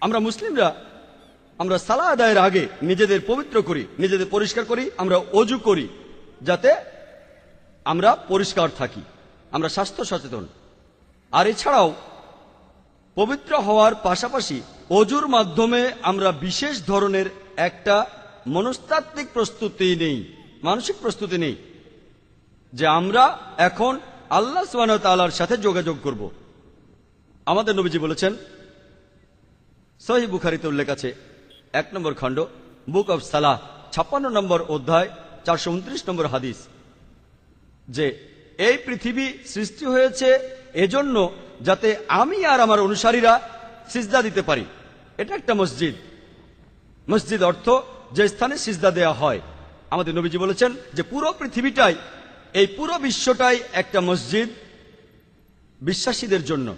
আমরা মুসলিমরা, আমরা সালা আদায়ের আগে নিজেদের পবিত্র করি, নিজেদের পরিষ্কার করি, আমরা অজু করি, যাতে আমরা পরিষ্কার থাকি, আমরা স্বাস্থ্য সচেতন। আর এছাড়াও, পবিত্র হওয়ার পাশাপাশি অজুর মাধ্যমে আমরা বিশেষ ধরনের একটা মনস্তাত্ত্বিক প্রস্তুতি নেই, মানসিক প্রস্তুতি নেই, যে আমরা এখন আল্লাহ সুবহানাহু ওয়া তাআলার সাথে যোগাযোগ করব। আমাদের নবীজি বলেছেন সহি বুখারিতে উল্লেখ আছে, এক নম্বর খণ্ড, বুক অব সালাহ, ছাপ্পান্ন নম্বর অধ্যায়, চারশো উনত্রিশ নম্বর হাদিস, যে, এই পৃথিবী সৃষ্টি হয়েছে এজন্য যাতে আমি আর আমার অনুসারীরা সিজদা দিতে পারি। এটা একটা মসজিদ। মসজিদ অর্থ যে স্থানে সিজদা দেয়া হয়। আমাদের নবীজি বলেছেন যে পুরো পৃথিবীটাই, এই পুরো বিশ্বটাই একটা মসজিদ বিশ্বাসীদের জন্য।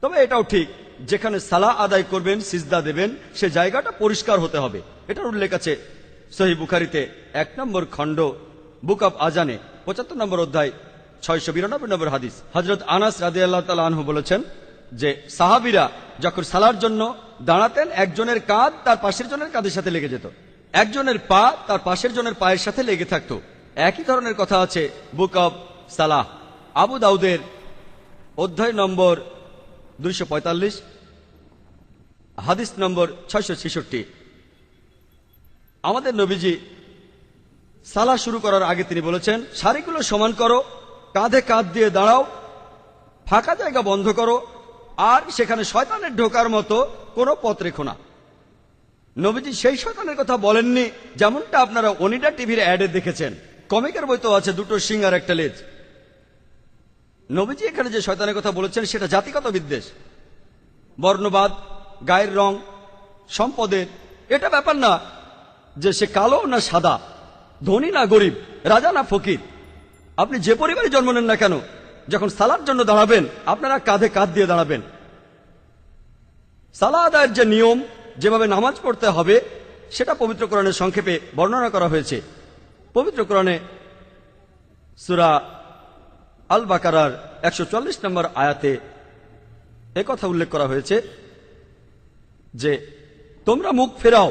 তবে এটাও ঠিক যেখানে সালা আদায় করবেন, সিজদা দেবেন, সে জায়গাটা পরিষ্কার হতে হবে। এটার উল্লেখ আছে সহি বুখারিতে। এক নম্বর খণ্ড, বুক অব আজানে, পঁচাত্তর নম্বর অধ্যায়, ছয়শো বিরানব্বই নম্বর হাদিস। হজরত আনাস রাদি আল্লাহ তালা বলেছেন যে, সাহাবিরা যখন সালার জন্য দাঁড়াতেন, একজনের কাঁধ তার পাশের জনের কাঁধের সাথে লেগে যেত। একজনের পা তার পাশের জনের পায়ের সাথে লেগে থাকতো। একই ধরনের কথা আছে বুক অব সালাহ। আবু দাউদের অধ্যায় নম্বর দুইশো পঁয়তাল্লিশ হাদিস নম্বর ছয়শো ছেষট্টি। আমাদের নবীজি সালা শুরু করার আগে তিনি বলেছেন, শাড়িগুলো সমান করো, কাঁধে কাঁধ দিয়ে দাঁড়াও, ফাঁকা জায়গা বন্ধ করো, আর সেখানে শয়তানের ঢোকার মতো কোনো পথ রেখো না। নবীজি সেই শয়তানের কথা বলেননি, যেমনটা আপনারা অনিডা টিভির অ্যাডে দেখেছেন। কমিকের বই তো আছে, দুটো সিং আর একটা লেজ। নবীজি এখানে যে শয়তানের কথা বলেছেন, সেটা জাতিগত বিদ্বেষ। বর্ণবাদ গায়ের রং, সম্পদের, এটা ব্যাপার না যে সে কালো না সাদা, ধনী না গরিব, রাজা না ফকির। আপনি যে পরিবারে জন্ম নেন না কেন, যখন সালার জন্য দাঁড়াবেন, আপনারা কাঁধে কাঁধ দিয়ে দাঁড়াবেন। সালা আদায়ের যে নিয়ম, যেভাবে নামাজ পড়তে হবে, সেটা পবিত্র সংক্ষেপে বর্ণনা করা হয়েছে। পবিত্র সুরা আল বাকারার একশো চল্লিশ নম্বর আয়াতে কথা উল্লেখ করা হয়েছে যে তোমরা মুখ ফেরাও।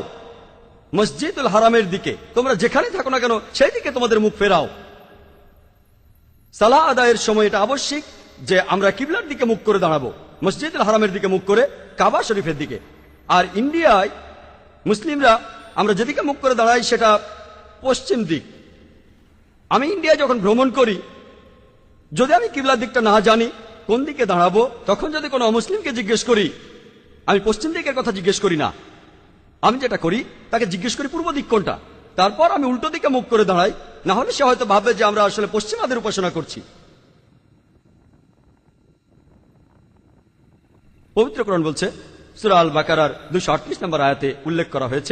মসজিদুল হারামের দিকে, তোমরা যেখানে থাকো না কেন, সেই দিকে তোমাদের মুখ ফেরাও। সালাহ আদায়ের সময় এটা আবশ্যিক যে আমরা কিবলার দিকে মুখ করে দাঁড়াবো, মসজিদুল হারামের দিকে মুখ করে, কাবা শরীফের দিকে। আর ইন্ডিয়ায় মুসলিমরা আমরা যেদিকে মুখ করে দাঁড়াই সেটা পশ্চিম দিক। আমি ইন্ডিয়ায় যখন ভ্রমণ করি, যদি আমি কিবলার দিকটা না জানি, কোন দিকে দাঁড়াবো, তখন যদি কোনো অমুসলিমকে জিজ্ঞেস করি আমি পশ্চিম দিকের কথা জিজ্ঞেস করি না। আমি যেটা করি, তাকে জিজ্ঞেস করি পূর্ব দিক কোনটা। তারপর আমি উল্টো দিকে মুখ করে দাঁড়াই, না হলে সে হয়তো ভাববে যে আমরা আসলে পশ্চিমাদের উপাসনা করছি। পবিত্রকরণ বলছে, সুরা আল বাকারার দুশো আটত্রিশ নম্বর আয়াতে উল্লেখ করা হয়েছে